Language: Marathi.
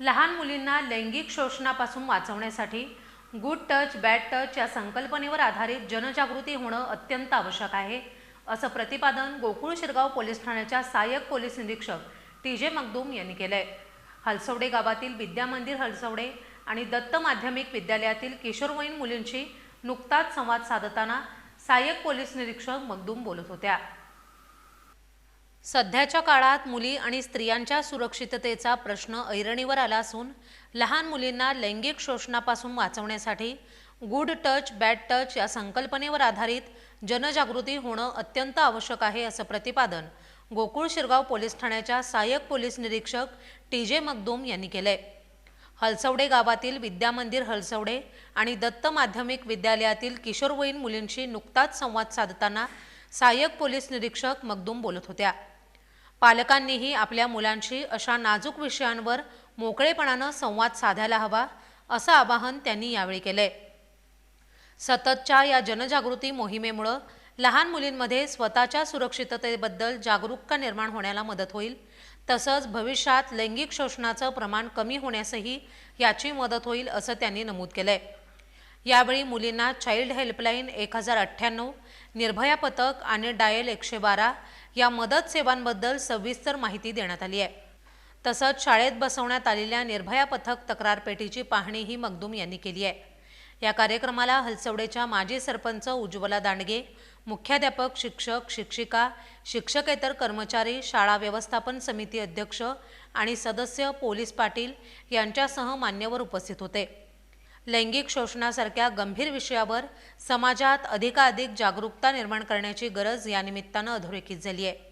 लहान मुलींना लैंगिक शोषणापासून वाचवण्यासाठी गुड टच बॅड टच या संकल्पनेवर आधारित जनजागृती होणं अत्यंत आवश्यक आहे असं प्रतिपादन गोकुळ शिरगाव पोलीस ठाण्याच्या सहाय्यक पोलीस निरीक्षक टी जे मगदूम यांनी केलंय. हलसवडे गावातील विद्यामंदिर हलसवडे आणि दत्त माध्यमिक विद्यालयातील किशोरवयीन मुलींशी नुकताच संवाद साधताना सहाय्यक पोलीस निरीक्षक मगदूम बोलत होत्या. सध्याच्या काळात मुली आणि स्त्रियांच्या सुरक्षिततेचा प्रश्न ऐरणीवर आला असून लहान मुलींना लैंगिक शोषणापासून वाचवण्यासाठी गुड टच बॅड टच या संकल्पनेवर आधारित जनजागृती होणं अत्यंत आवश्यक आहे असं प्रतिपादन गोकुळ शिरगाव पोलीस ठाण्याच्या सहाय्यक पोलीस निरीक्षक टी जे मगदूम यांनी केलंय. हलसवडे गावातील विद्यामंदिर हलसवडे आणि दत्त माध्यमिक विद्यालयातील किशोरवयीन मुलींशी नुकताच संवाद साधताना सहाय्यक पोलीस निरीक्षक मगदूम बोलत होत्या. पालकांनीही आपल्या मुलांशी अशा नाजूक विषयांवर मोकळेपणानं संवाद साधायला हवा असं आवाहन त्यांनी यावेळी केलंय. सततच्या या जनजागृती मोहिमेमुळं लहान मुलींमध्ये स्वतःच्या सुरक्षिततेबद्दल जागरूकता निर्माण होण्याला मदत होईल तसंच भविष्यात लैंगिक शोषणाचं प्रमाण कमी होण्यासही याची मदत होईल असं त्यांनी नमूद केलंय. यावेळी मुलींना चाइल्ड हेल्पलाईन एक हजार अठ्ठ्याण्णव निर्भया पथक आणि डायल एकशे बारा या मदत सेवांबद्दल सविस्तर माहिती देण्यात आली आहे. तसंच शाळेत बसवण्यात आलेल्या निर्भया पथक तक्रार पेटीची पाहणीही मगदूम यांनी केली आहे. या कार्यक्रमाला हलसवडेच्या माजी सरपंच उज्ज्वला दांडगे मुख्याध्यापक शिक्षक शिक्षिका शिक्षकेतर कर्मचारी शाळा व्यवस्थापन समिती अध्यक्ष आणि सदस्य पोलीस पाटील यांच्यासह मान्यवर उपस्थित होते. लैंगिक शोषणासारख्या गंभीर विषयावर समाजात अधिकाधिक जागरूकता निर्माण करण्याची गरज या निमित्तानं अधोरेखित झाली आहे.